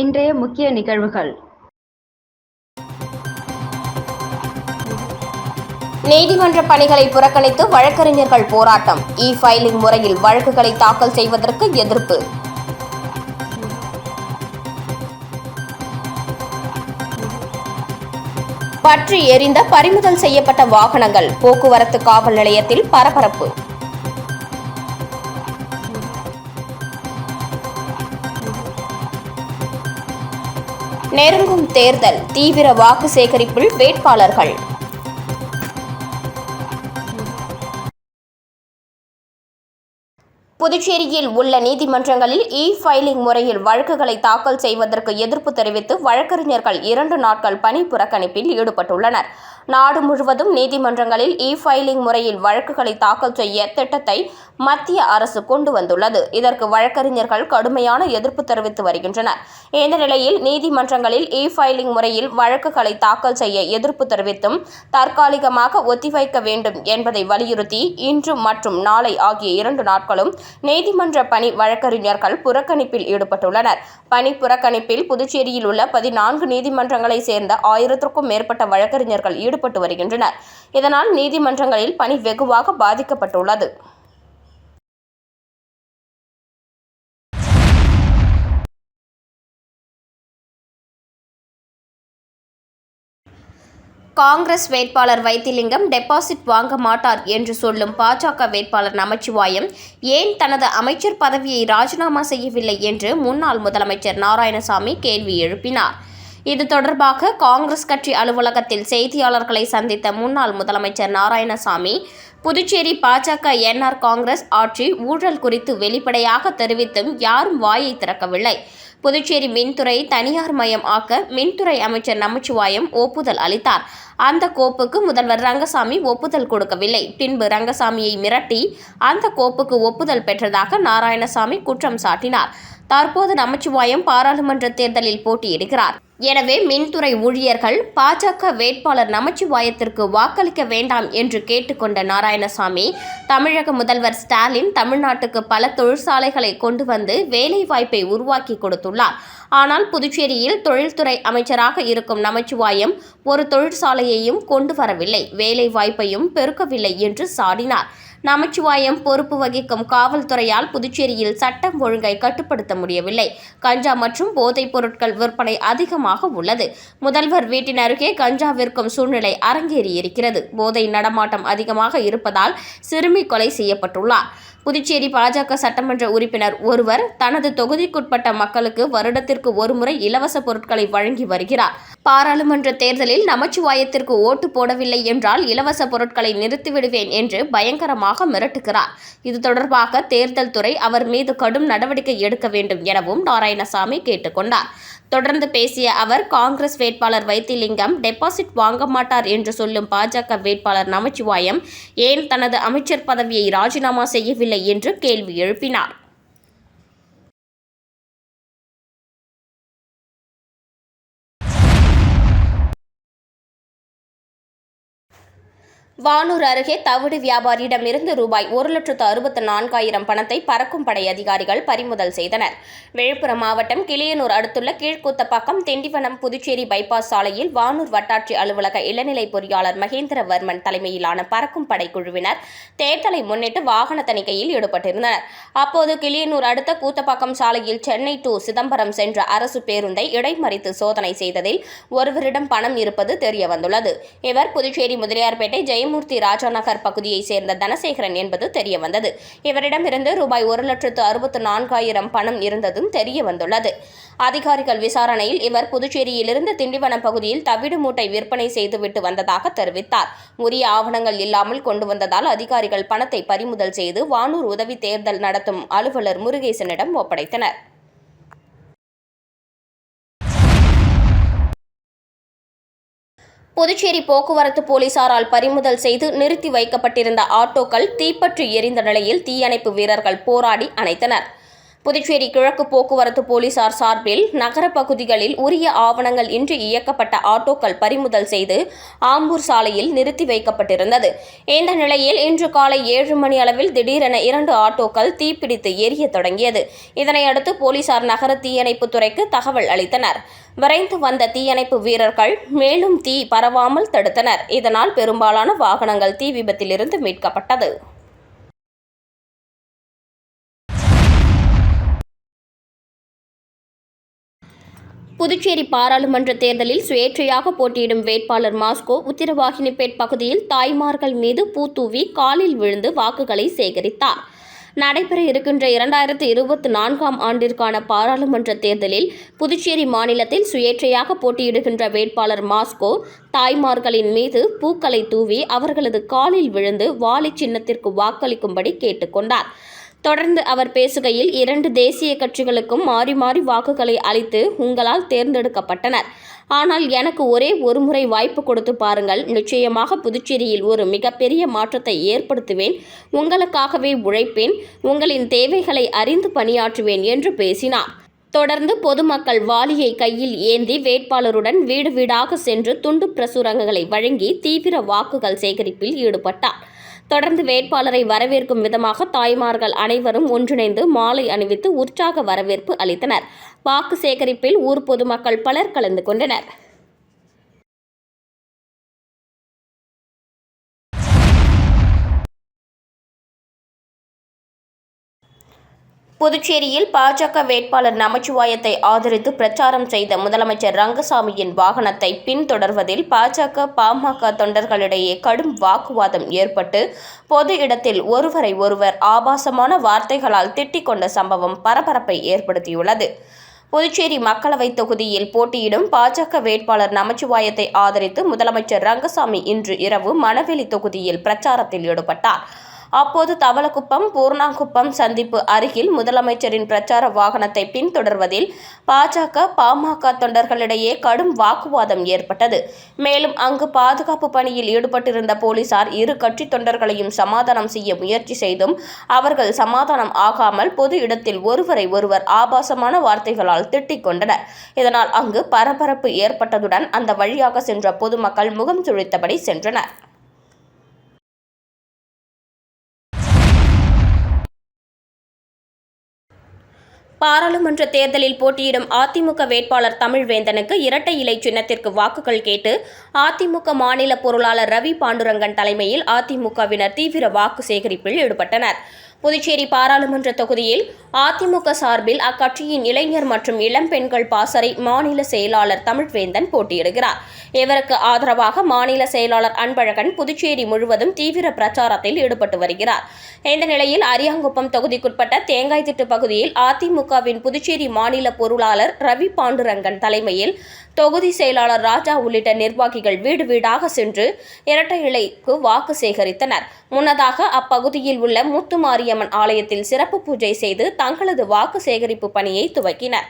இன்றைய முக்கிய நிகழ்வுகள். நீதிமன்ற பணிகளை புறக்கணித்து வழக்கறிஞர்கள் போராட்டம். இ ஃபைலிங் முறையில் வழக்குகளை தாக்கல் செய்வதற்கு எதிர்ப்பு. பற்றி எரிந்த பறிமுதல் செய்யப்பட்ட வாகனங்கள். போக்குவரத்து காவல் நிலையத்தில் பரபரப்பு. நெருங்கும் தேர்தல் தீவிர வாக்கு சேகரிப்பில் வேட்பாளர்கள். புதுச்சேரியில் உள்ள நீதிமன்றங்களில் இ ஃபைலிங் முறையில் வழக்குகளை தாக்கல் செய்வதற்கு எதிர்ப்பு தெரிவித்து வழக்கறிஞர்கள் இரண்டு நாட்கள் பணி புறக்கணிப்பில் ஈடுபட்டுள்ளனர். நாடு முழுவதும் நீதிமன்றங்களில் இ ஃபைலிங் முறையில் வழக்குகளை தாக்கல் செய்ய திட்டத்தை மத்திய அரசு கொண்டு வந்துள்ளது. இதற்கு வழக்கறிஞர்கள் கடுமையான எதிர்ப்பு தெரிவித்து வருகின்றனர். இந்த நிலையில் நீதிமன்றங்களில் இ ஃபைலிங் முறையில் வழக்குகளை தாக்கல் செய்ய எதிர்ப்பு தெரிவித்தும் தற்காலிகமாக ஒத்திவைக்க வேண்டும் என்பதை வலியுறுத்தி இன்று மற்றும் நாளை ஆகிய இரண்டு நாட்களும் நீதிமன்ற பணி வழக்கறிஞர்கள் புறக்கணிப்பில் ஈடுபட்டுள்ளனர். பணி புறக்கணிப்பில் புதுச்சேரியில் உள்ள பதினான்கு நீதிமன்றங்களைச் சேர்ந்த ஆயிரத்திற்கும் மேற்பட்ட வழக்கறிஞர்கள் ஈடுபட்டு வருகின்றனர். இதனால் நீதிமன்றங்களில் பணி வெகுவாக பாதிக்கப்பட்டுள்ளது. காங்கிரஸ் வேட்பாளர் வைத்திலிங்கம் டெபாசிட் வாங்க மாட்டார் என்று சொல்லும் பாஜக வேட்பாளர் நமச்சிவாயம் ஏன் தனது அமைச்சர் பதவியை ராஜினாமா செய்யவில்லை என்று முன்னாள் முதலமைச்சர் நாராயணசாமி கேள்வி எழுப்பினார். இது தொடர்பாக காங்கிரஸ் கட்சி அலுவலகத்தில் செய்தியாளர்களை சந்தித்த முன்னாள் முதலமைச்சர் நாராயணசாமி புதுச்சேரி பாஜக என்ஆர் காங்கிரஸ் ஆட்சி ஊழல் குறித்து வெளிப்படையாக தெரிவித்தும் யாரும் வாயை திறக்கவில்லை. புதுச்சேரி மின்துறை தனியார் மயம் ஆக்க மின்துறை அமைச்சர் நமச்சிவாயம் ஒப்புதல் அளித்தார். அந்த கோப்புக்கு முதல்வர் ரங்கசாமி ஒப்புதல் கொடுக்கவில்லை. பின்பு ரங்கசாமியை மிரட்டி அந்த கோப்புக்கு ஒப்புதல் பெற்றதாக நாராயணசாமி குற்றம் சாட்டினார். தற்போது நமச்சிவாயம் பாராளுமன்ற தேர்தலில் போட்டியிடுகிறார். எனவே மின்துறை ஊழியர்கள் பாஜக வேட்பாளர் நமச்சிவாயத்திற்கு வாக்களிக்க வேண்டாம் என்று கேட்டுக்கொண்ட நாராயணசாமி தமிழக முதல்வர் ஸ்டாலின் தமிழ்நாட்டுக்கு பல தொழிற்சாலைகளை கொண்டு வந்து வேலைவாய்ப்பை உருவாக்கி கொடுத்துள்ளார். ஆனால் புதுச்சேரியில் தொழில்துறை அமைச்சராக இருக்கும் நமச்சிவாயம் ஒரு தொழிற்சாலையையும் கொண்டு வரவில்லை. வேலை வாய்ப்பையும் பெருக்கவில்லை என்று சாடினார். நமச்சிவாயம் பொறுப்பு வகிக்கும் காவல்துறையால் புதுச்சேரியில் சட்டம் ஒழுங்கை கட்டுப்படுத்த முடியவில்லை. கஞ்சா மற்றும் போதைப் பொருட்கள் விற்பனை அதிகமாக உள்ளது. முதல்வர் வீட்டின் அருகே கஞ்சா விற்கும் சூழ்நிலை அரங்கேறியிருக்கிறது. போதை நடமாட்டம் அதிகமாக இருப்பதால் சிறுமி கொலை செய்யப்பட்டுள்ளார். புதுச்சேரி பாஜக சட்டமன்ற உறுப்பினர் ஒருவர் தனது தொகுதிக்குட்பட்ட மக்களுக்கு வருடத்திற்கு ஒருமுறை இலவச பொருட்களை வழங்கி வருகிறார். பாராளுமன்ற தேர்தலில் நமச்சிவாயத்திற்கு ஓட்டு போடவில்லை என்றால் இலவச பொருட்களை நிறுத்திவிடுவேன் என்று பயங்கரமாக மிரட்டுகிறார். இது தொடர்பாக தேர்தல் துறை அவர் மீது கடும் நடவடிக்கை எடுக்க வேண்டும் எனவும் நாராயணசாமி கேட்டுக்கொண்டார் தொடர்ந்து பேசிய அவர் காங்கிரஸ் வேட்பாளர் வைத்திலிங்கம் டெபாசிட் வாங்க மாட்டார் என்று சொல்லும் பாஜக வேட்பாளர் நமச்சிவாயம் ஏன் தனது அமைச்சர் பதவியை ராஜினாமா செய்யவில்லை என்று கேள்வி எழுப்பினார். வானூர் அருகே தவிடு வியாபாரியிடமிருந்து ரூபாய் ஒரு லட்சத்து அறுபத்து நான்காயிரம் பணத்தை பறக்கும் படை அதிகாரிகள் பறிமுதல் செய்தனர். விழுப்புரம் மாவட்டம் கிளியனூர் அடுத்துள்ள கீழ்கூத்தப்பாக்கம் திண்டிவனம் புதுச்சேரி பைபாஸ் சாலையில் வானூர் வட்டாட்சி அலுவலக இளநிலை பொறியாளர் மகேந்திரவர்மன் தலைமையிலான பறக்கும் படை குழுவினர் தேர்தலை முன்னிட்டு வாகன தணிக்கையில் ஈடுபட்டிருந்தனர். அப்போது கிளியனூர் அடுத்த கூத்தப்பாக்கம் சாலையில் சென்னை டு சிதம்பரம் சென்ற அரசு பேருந்தை இடைமறித்து சோதனை செய்ததில் ஒருவரிடம் பணம் இருப்பது தெரியவந்துள்ளது. இவர் புதுச்சேரி முதலியார்பேட்டை ஜெயமூர்த்தி ராஜா நகர் பகுதியைச் சேர்ந்த தனசேகரன் என்பது தெரியவந்தது. இவரிடமிருந்து ரூபாய் ஒரு லட்சத்து அறுபத்து நான்காயிரம் பணம் இருந்ததும் தெரியவந்துள்ளது. அதிகாரிகள் விசாரணையில் இவர் புதுச்சேரியிலிருந்து திண்டிவனம் பகுதியில் தவிடு மூட்டை விற்பனை செய்துவிட்டு வந்ததாக தெரிவித்தார். உரிய ஆவணங்கள் இல்லாமல் கொண்டு வந்ததால் அதிகாரிகள் பணத்தை பறிமுதல் செய்து வானூர் உதவி தேர்தல் நடத்தும் அலுவலர் முருகேசனிடம் ஒப்படைத்தனர். புதுச்சேரி போக்குவரத்து போலீசாரால் பறிமுதல் செய்து நிறுத்தி வைக்கப்பட்டிருந்த ஆட்டோக்கள் தீப்பற்றி எரிந்த நிலையில் தீயணைப்பு வீரர்கள் போராடி அணைத்தனர். புதுச்சேரி கிழக்கு போக்குவரத்து போலீசார் சார்பில் நகர பகுதிகளில் உரிய ஆவணங்கள் இன்றி இயக்கப்பட்ட ஆட்டோக்கள் பறிமுதல் செய்து ஆம்பூர் சாலையில் நிறுத்தி வைக்கப்பட்டிருந்தது. இந்த நிலையில் இன்று காலை ஏழு மணி அளவில் திடீரென இரண்டு ஆட்டோக்கள் தீப்பிடித்து எரிய தொடங்கியது. இதனையடுத்து போலீசார் நகர தீயணைப்புத் துறைக்கு தகவல் அளித்தனர். விரைந்து வந்த தீயணைப்பு வீரர்கள் மேலும் தீ பரவாமல் தடுத்தனர். இதனால் பெரும்பாலான வாகனங்கள் தீ விபத்திலிருந்து மீட்கப்பட்டது. புதுச்சேரி பாராளுமன்ற தேர்தலில் சுயேட்சையாக போட்டியிடும் வேட்பாளர் மாஸ்கோ உத்திரவாகினிப்பேட் பகுதியில் தாய்மார்கள் மீது பூத்தூவி காலில் விழுந்து வாக்குகளை சேகரித்தார். நடைபெற இருக்கின்ற இரண்டாயிரத்து இருபத்தி நான்காம் ஆண்டிற்கான பாராளுமன்ற தேர்தலில் புதுச்சேரி மாநிலத்தில் சுயேட்சையாக போட்டியிடுகின்ற வேட்பாளர் மாஸ்கோ தாய்மார்களின் மீது பூக்களை தூவி அவர்களது காலில் விழுந்து வாலி சின்னத்திற்கு வாக்களிக்கும்படி கேட்டுக்கொண்டார் தொடர்ந்து அவர் பேசுகையில் இரண்டு தேசிய கட்சிகளுக்கும் மாறி மாறி வாக்குகளை அளித்து உங்களால் தேர்ந்தெடுக்கப்பட்டனர். ஆனால் எனக்கு ஒரே ஒரு முறை வாய்ப்பு கொடுத்து பாருங்கள். நிச்சயமாக புதுச்சேரியில் ஒரு மிகப்பெரிய மாற்றத்தை ஏற்படுத்துவேன். உங்களுக்காகவே உழைப்பேன். உங்களின் தேவைகளை அறிந்து பணியாற்றுவேன் என்று பேசினார். தொடர்ந்து பொதுமக்கள் வாளியை கையில் ஏந்தி வேட்பாளருடன் வீடு வீடாக சென்று துண்டு பிரசுரங்களை வழங்கி தீவிர வாக்குகள் சேகரிப்பில் ஈடுபட்டார். தொடர்ந்து வேட்பாளரை வரவேற்கும் விதமாக தாய்மார்கள் அனைவரும் ஒன்றிணைந்து மாலை அணிவித்து உற்சாக வரவேற்பு அளித்தனர். வாக்கு சேகரிப்பில் ஊர் பொதுமக்கள் பலர் கலந்து கொண்டனர். புதுச்சேரியில் பாஜக வேட்பாளர் நமச்சிவாயத்தை ஆதரித்து பிரச்சாரம் செய்த முதலமைச்சர் ரங்கசாமியின் வாகனத்தை பின்தொடர்வதில் பாஜக பாமக தொண்டர்களிடையே கடும் வாக்குவாதம் ஏற்பட்டு பொது இடத்தில் ஒருவரை ஒருவர் ஆபாசமான வார்த்தைகளால் திட்டிக் கொண்ட சம்பவம் பரபரப்பை ஏற்படுத்தியுள்ளது. புதுச்சேரி மக்களவைத் தொகுதியில் போட்டியிடும் பாஜக வேட்பாளர் நமச்சிவாயத்தை ஆதரித்து முதலமைச்சர் ரங்கசாமி இன்று இரவு மணவெளி தொகுதியில் பிரச்சாரத்தில் ஈடுபட்டார். அப்போது தவளக்குப்பம் பூர்ணாங்குப்பம் சந்திப்பு அருகில் முதலமைச்சரின் பிரச்சார வாகனத்தை பின்தொடர்வதில் பாஜக பாமக தொண்டர்களிடையே கடும் வாக்குவாதம் ஏற்பட்டது. மேலும் அங்கு பாதுகாப்பு பணியில் ஈடுபட்டிருந்த போலீசார் இரு கட்சி தொண்டர்களையும் சமாதானம் செய்ய முயற்சி செய்தும் அவர்கள் சமாதானம் ஆகாமல் பொது இடத்தில் ஒருவரை ஒருவர் ஆபாசமான வார்த்தைகளால் திட்டிக் கொண்டனர். இதனால் அங்கு பரபரப்பு ஏற்பட்டதுடன் அந்த வழியாக சென்ற பொதுமக்கள் முகம் சுழித்தபடி சென்றனர். பாராளுமன்ற தேர்தலில் போட்டியிடும் அதிமுக வேட்பாளர் தமிழ்வேந்தனுக்கு இரட்டை இலை சின்னத்திற்கு வாக்குகள் கேட்டு அதிமுக மாநில பொருளாளர் ரவி பாண்டுரங்கன் தலைமையில் அதிமுகவினர் தீவிர வாக்கு சேகரிப்பில் ஈடுபட்டனர். புதுச்சேரி பாராளுமன்ற தொகுதியில் அதிமுக சார்பில் அக்கட்சியின் இளைஞர் மற்றும் இளம் பெண்கள் பாசறை மாநில செயலாளர் தமிழ்வேந்தன் போட்டியிடுகிறார். இவருக்கு ஆதரவாக மாநில செயலாளர் அன்பழகன் புதுச்சேரி முழுவதும் தீவிர பிரச்சாரத்தில் ஈடுபட்டு வருகிறார். இந்த நிலையில் அரியாங்குப்பம் தொகுதிக்குட்பட்ட தேங்காய்திட்டு பகுதியில் அதிமுகவின் புதுச்சேரி மாநில பொருளாளர் ரவி பாண்டுரங்கன் தலைமையில் தொகுதி செயலாளர் ராஜா உள்ளிட்ட நிர்வாகிகள் வீடு வீடாக சென்று இரட்டை இலைக்கு வாக்கு சேகரித்தனர். முன்னதாக அப்பகுதியில் உள்ள முத்துமாரியம்மன் ஆலயத்தில் சிறப்பு பூஜை செய்து தங்களது வாக்கு சேகரிப்பு பணியை துவக்கினர்.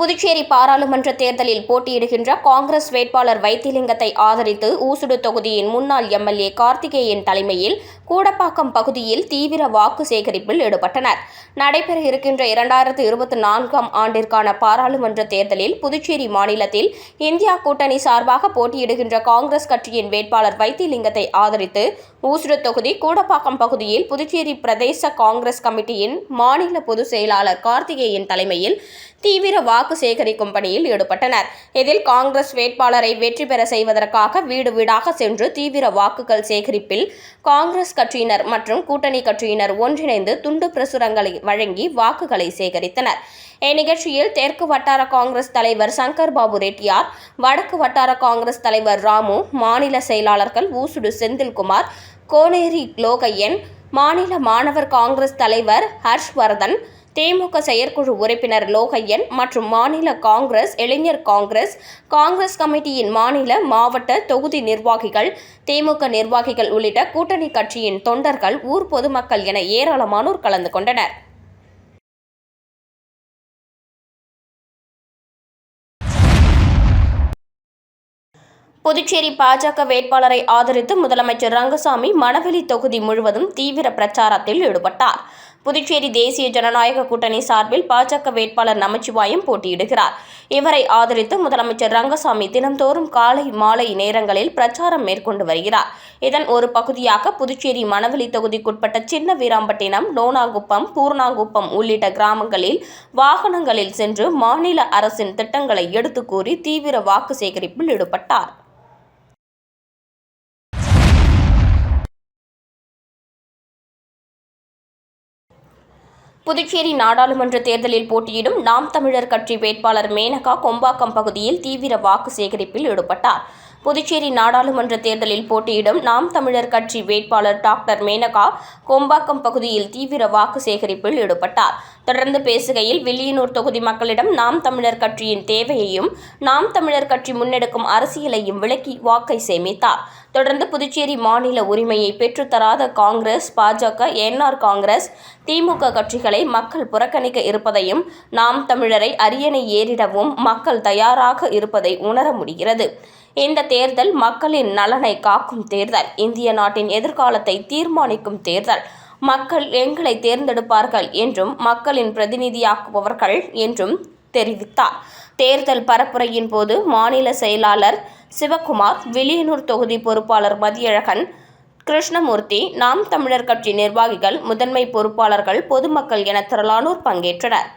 புதுச்சேரி பாராளுமன்ற தேர்தலில் போட்டியிடுகின்ற காங்கிரஸ் வேட்பாளர் வைத்திலிங்கத்தை ஆதரித்து ஊசுடு தொகுதியின் முன்னாள் எம்எல்ஏ கார்த்திகேயன் தலைமையில் கூடப்பாக்கம் பகுதியில் தீவிர வாக்கு சேகரிப்பில் ஈடுபட்டனர். நடைபெற இருக்கின்ற இரண்டாயிரத்து இருபத்தி நான்காம் ஆண்டிற்கான பாராளுமன்ற தேர்தலில் புதுச்சேரி மாநிலத்தில் இந்தியா கூட்டணி சார்பாக போட்டியிடுகின்ற காங்கிரஸ் கட்சியின் வேட்பாளர் வைத்திலிங்கத்தை ஆதரித்து ஊசுடு தொகுதி கூடப்பாக்கம் பகுதியில் புதுச்சேரி பிரதேச காங்கிரஸ் கமிட்டியின் மாநில பொதுச் செயலாளர் கார்த்திகேயன் தலைமையில் தீவிர வாக்கு சேகரிக்கும் பணியில் ஈடுபட்டனர். இதில் காங்கிரஸ் வேட்பாளரை வெற்றி பெற செய்வதற்காக வீடு வீடாக சென்று தீவிர வாக்குகள் சேகரிப்பில் காங்கிரஸ் கட்சியினர் மற்றும் கூட்டணி கட்சியினர் ஒன்றிணைந்து துண்டு பிரசுரங்களை வழங்கி வாக்குகளை சேகரித்தனர். இந்நிகழ்ச்சியில் தெற்கு வட்டார காங்கிரஸ் தலைவர் சங்கர் பாபு ரெட்டியார் வடக்கு வட்டார காங்கிரஸ் தலைவர் ராமு மாநில செயலாளர்கள் ஊசுடு செந்தில்குமார் கோனேரி லோகையன் மாநில மாணவர் காங்கிரஸ் தலைவர் ஹர்ஷ்வர்தன் திமுக செயற்குழு உறுப்பினர் லோகையன் மற்றும் மாநில காங்கிரஸ் இளைஞர் காங்கிரஸ் காங்கிரஸ் கமிட்டியின் மாநில மாவட்ட தொகுதி நிர்வாகிகள் திமுக நிர்வாகிகள் உள்ளிட்ட கூட்டணி கட்சியின் தொண்டர்கள் ஊர் பொதுமக்கள் என ஏராளமானோர் கலந்து கொண்டனர். புதுச்சேரி பாஜக வேட்பாளரை ஆதரித்து முதலமைச்சர் ரங்கசாமி மணவெளி தொகுதி முழுவதும் தீவிர பிரச்சாரத்தில் ஈடுபட்டார். புதுச்சேரி தேசிய ஜனநாயக கூட்டணி சார்பில் பாஜக வேட்பாளர் நமச்சிவாயம் போட்டியிடுகிறார். இவரை ஆதரித்து முதலமைச்சர் ரங்கசாமி தினந்தோறும் காலை மாலை நேரங்களில் பிரச்சாரம் மேற்கொண்டு வருகிறார். இதன் ஒரு பகுதியாக புதுச்சேரி மணவெளி தொகுதிக்குட்பட்ட சின்ன வீராம்பட்டினம் லோனாங்குப்பம் பூர்ணாங்குப்பம் உள்ளிட்ட கிராமங்களில் வாகனங்களில் சென்று மாநில அரசின் திட்டங்களை எடுத்துக் கூறி தீவிர வாக்கு சேகரிப்பில் ஈடுபட்டார். புதுச்சேரி நாடாளுமன்ற தேர்தலில் போட்டியிடும் நாம் தமிழர் கட்சி வேட்பாளர் மேனகா கொம்பாக்கம் பகுதியில் தீவிர வாக்கு சேகரிப்பில் ஈடுபட்டார். புதுச்சேரி நாடாளுமன்ற தேர்தலில் போட்டியிடும் நாம் தமிழர் கட்சி வேட்பாளர் டாக்டர் மேனகா கொம்பாக்கம் பகுதியில் தீவிர வாக்கு சேகரிப்பில் ஈடுபட்டார். தொடர்ந்து பேசுகையில் வில்லியனூர் தொகுதி மக்களிடம் நாம் தமிழர் கட்சியின் தேவையையும் நாம் தமிழர் கட்சி முன்னெடுக்கும் அரசியலையும் விளக்கி வாக்கை சேமித்தார். தொடர்ந்து புதுச்சேரி மாநில உரிமையை பெற்றுத்தராத காங்கிரஸ் பாஜக என்ஆர் காங்கிரஸ் திமுக கட்சிகளை மக்கள் புறக்கணிக்க இருப்பதையும் நாம் தமிழரை அரியணை ஏறிடவும் மக்கள் தயாராக இருப்பதை உணர முடிகிறது. இந்த தேர்தல் மக்களின் நலனை காக்கும் தேர்தல். இந்திய நாட்டின் எதிர்காலத்தை தீர்மானிக்கும் தேர்தல். மக்கள் எங்களை தேர்ந்தெடுப்பார்கள் என்றும் மக்களின் பிரதிநிதியாக்குபவர்கள் என்றும் தெரிவித்தார். தேர்தல் பரப்புரையின் போது மாநில செயலாளர் சிவக்குமார் வில்லியனூர் தொகுதி பொறுப்பாளர் மதியழகன் கிருஷ்ணமூர்த்தி நாம் தமிழர் கட்சி நிர்வாகிகள் முதன்மை பொறுப்பாளர்கள் பொதுமக்கள் என திரளானோர் பங்கேற்றனர்.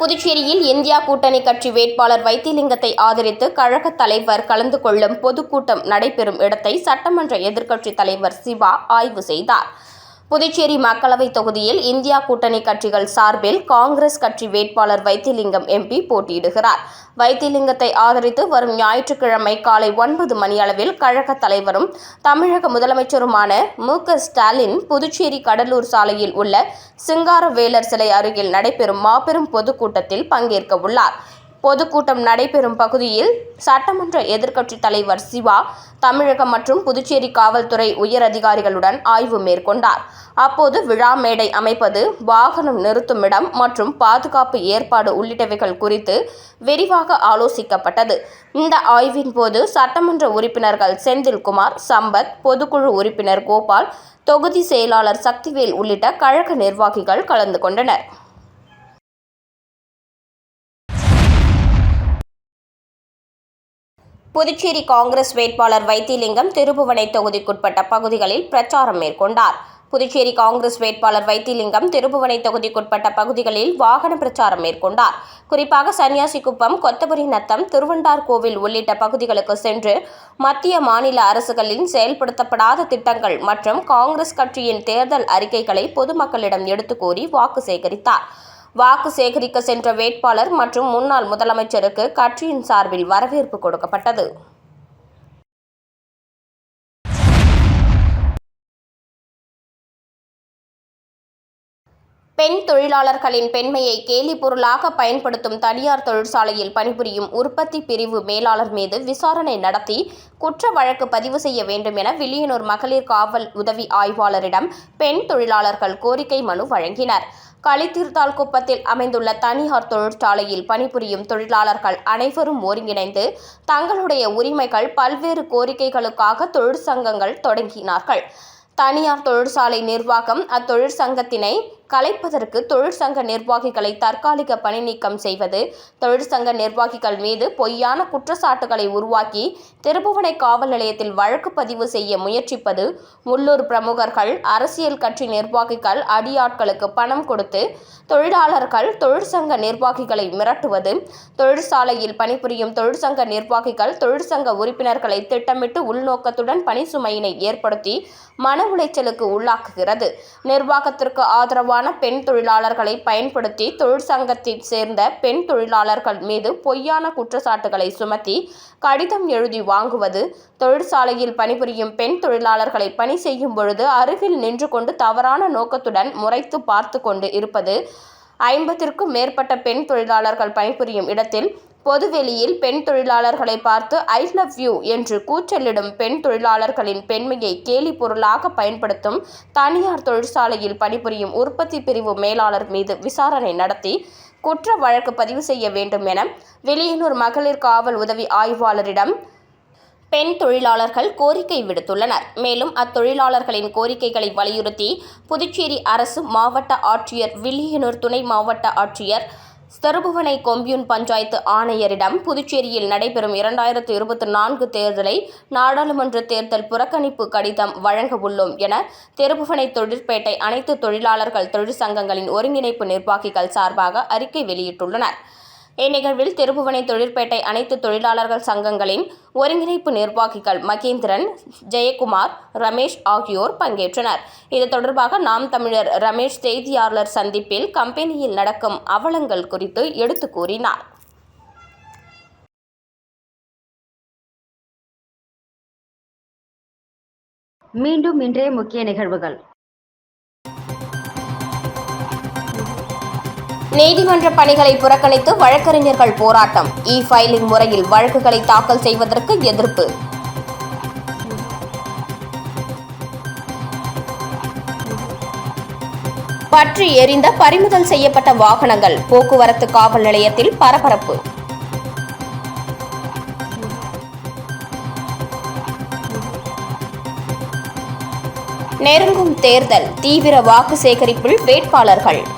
புதுச்சேரியில் இந்தியா கூட்டணி கட்சி வேட்பாளர் வைத்திலிங்கத்தை ஆதரித்து கழக தலைவர் கலந்து கொள்ளும் பொதுக்கூட்டம் நடைபெறும் இடத்தை சட்டமன்ற எதிர்க்கட்சித் தலைவர் சிவா ஆய்வு செய்தார். புதுச்சேரி மக்களவைத் தொகுதியில் இந்தியா கூட்டணி கட்சிகள் சார்பில் காங்கிரஸ் கட்சி வேட்பாளர் வைத்திலிங்கம் எம்பி போட்டியிடுகிறார். வைத்திலிங்கத்தை ஆதரித்து வரும் ஞாயிற்றுக்கிழமை காலை ஒன்பது மணியளவில் கழக தலைவரும் தமிழக முதலமைச்சருமான மு. க. ஸ்டாலின் புதுச்சேரி கடலூர் சாலையில் உள்ள சிங்காரவேலர் சிலை அருகில் நடைபெறும் மாபெரும் பொதுக்கூட்டத்தில் பங்கேற்க உள்ளார் பொதுக்கூட்டம் நடைபெறும் பகுதியில் சட்டமன்ற எதிர்க்கட்சித் தலைவர் சிவா தமிழகம் மற்றும் புதுச்சேரி காவல்துறை உயர் அதிகாரிகளுடன் ஆய்வு மேற்கொண்டார். அப்போது விழா மேடை அமைப்பது வாகனம் நிறுத்தும் இடம் மற்றும் பாதுகாப்பு ஏற்பாடு உள்ளிட்டவைகள் குறித்து விரிவாக ஆலோசிக்கப்பட்டது. இந்த ஆய்வின் போது சட்டமன்ற உறுப்பினர்கள் செந்தில்குமார் சம்பத் பொதுக்குழு உறுப்பினர் கோபால் தொகுதி செயலாளர் சக்திவேல் உள்ளிட்ட கழக நிர்வாகிகள் கலந்து கொண்டனர். புதுச்சேரி காங்கிரஸ் வேட்பாளர் வைத்திலிங்கம் திருபுவனை தொகுதிக்குட்பட்ட பகுதிகளில் பிரச்சாரம் மேற்கொண்டார். புதுச்சேரி காங்கிரஸ் வேட்பாளர் வைத்திலிங்கம் திருபுவனை தொகுதிக்குட்பட்ட பகுதிகளில் வாகன பிரச்சாரம் மேற்கொண்டார். குறிப்பாக சன்னியாசிக்குப்பம் கொத்தபுரி நத்தம் திருவண்டார் கோவில் உள்ளிட்ட பகுதிகளுக்கு சென்று மத்திய மாநில அரசுகளின் செயல்படுத்தப்படாத திட்டங்கள் மற்றும் காங்கிரஸ் கட்சியின் தேர்தல் அறிக்கைகளை பொதுமக்களிடம் எடுத்துக் கூறி வாக்கு சேகரித்தார். வாக்கு சேகரிக்க சென்ற வேட்பாளர் மற்றும் முன்னாள் முதலமைச்சருக்கு கட்சியின் சார்பில் வரவேற்பு கொடுக்கப்பட்டது. பெண் தொழிலாளர்களின் பெண்மையை கேலி பொருளாக பயன்படுத்தும் தனியார் தொழிற்சாலையில் பணிபுரியும் உற்பத்தி பிரிவு மேலாளர் மீது விசாரணை நடத்தி குற்ற வழக்கு பதிவு செய்ய வேண்டும் என வில்லியனூர் மகளிர் காவல் உதவி ஆய்வாளரிடம் பெண் தொழிலாளர்கள் கோரிக்கை மனு வழங்கினர். களித்தீர்த்தால் குப்பத்தில் அமைந்துள்ள தனியார் தொழிற்சாலையில் பணிபுரியும் தொழிலாளர்கள் அனைவரும் ஒருங்கிணைந்து தங்களுடைய உரிமைகள் பல்வேறு கோரிக்கைகளுக்காக தொழிற்சங்கங்கள் தொடங்கினார்கள். தனியார் தொழிற்சாலை நிர்வாகம் அத்தொழிற்சங்கத்தினை கலைப்பதற்கு தொழிற்சங்க நிர்வாகிகளை தற்காலிக பணி நீக்கம் செய்வது தொழிற்சங்க நிர்வாகிகள் மீது பொய்யான குற்றச்சாட்டுகளை உருவாக்கி திருபுவனை காவல் நிலையத்தில் வழக்கு பதிவு செய்ய முயற்சிப்பது உள்ளூர் பிரமுகர்கள் அரசியல் கட்சி நிர்வாகிகள் அடியாட்களுக்கு பணம் கொடுத்து தொழிலாளர்கள் தொழிற்சங்க நிர்வாகிகளை மிரட்டுவது தொழிற்சாலையில் பணிபுரியும் தொழிற்சங்க நிர்வாகிகள் தொழிற்சங்க உறுப்பினர்களை திட்டமிட்டு உள்நோக்கத்துடன் பணி சுமையினை ஏற்படுத்தி மன உளைச்சலுக்கு உள்ளாக்குகிறது. நிர்வாகத்திற்கு ஆதரவான பெண் தொழிலாளர்களை பயன்படுத்தி தொழிற்சங்கத்தில் சேர்ந்த பெண் தொழிலாளர்கள் மீது பொய்யான குற்றச்சாட்டுகளை சுமத்தி கடிதம் எழுதி வாங்குவது தொழிற்சாலையில் பணிபுரியும் பெண் தொழிலாளர்களை பணி செய்யும் பொழுது அருகில் நின்று கொண்டு தவறான நோக்கத்துடன் முறைத்து பார்த்து கொண்டு இருப்பது ஐம்பத்திற்கும் மேற்பட்ட பெண் தொழிலாளர்கள் பணிபுரியும் இடத்தில் பொதுவெளியில் பெண் தொழிலாளர்களை பார்த்து ஐ லவ் யூ என்று கூச்சலிடும் பெண் தொழிலாளர்களின் பெண்மையை கேலி பொருளாக பயன்படுத்தும் தனியார் தொழிற்சாலையில் பணிபுரியும் உற்பத்தி பிரிவு மேலாளர் மீது விசாரணை நடத்தி குற்ற வழக்கு பதிவு செய்ய வேண்டும் என வெளியனூர் மகளிர் காவல் உதவி ஆய்வாளரிடம் பெண் தொழிலாளர்கள் கோரிக்கை விடுத்துள்ளனர். மேலும் அத்தொழிலாளர்களின் கோரிக்கைகளை வலியுறுத்தி புதுச்சேரி அரசு மாவட்ட ஆட்சியர் வில்லியனூர் துணை மாவட்ட ஆட்சியர் சிறுபுவனை கொம்பியூன் பஞ்சாயத்து ஆணையரிடம் புதுச்சேரியில் நடைபெறும் இரண்டாயிரத்து இருபத்தி நான்கு தேர்தலை நாடாளுமன்ற தேர்தல் புறக்கணிப்பு கடிதம் வழங்க உள்ளோம் என தெருபுவனை தொழிற்பேட்டை அனைத்து தொழிலாளர்கள் தொழிற்சங்கங்களின் ஒருங்கிணைப்பு நிர்வாகிகள் சார்பாக அறிக்கை வெளியிட்டுள்ளனர். இந்நிகழ்வில் திருபுவனை தொழிற்பேட்டை அனைத்து தொழிலாளர்கள் சங்கங்களின் ஒருங்கிணைப்பு நிர்வாகிகள் மகேந்திரன் ஜெயக்குமார் ரமேஷ் ஆகியோர் பங்கேற்றனர். இது தொடர்பாக நாம் தமிழர் ரமேஷ் செய்தியாளர் சந்திப்பில் கம்பெனியில் நடக்கும் அவலங்கள் குறித்து எடுத்து கூறினார். மீண்டும் இன்றைய முக்கிய நிகழ்வுகள். நீதிமன்ற பணிகளை புறக்கணித்து வழக்கறிஞர்கள் போராட்டம். இ ஃபைலிங் முறையில் வழக்குகளை தாக்கல் செய்வதற்கு எதிர்ப்பு. பற்றி எரிந்த பறிமுதல் செய்யப்பட்ட வாகனங்கள். போக்குவரத்து காவல் நிலையத்தில் பரபரப்பு. நெருங்கும் தேர்தல். தீவிர வாக்கு சேகரிப்பில் வேட்பாளர்கள்.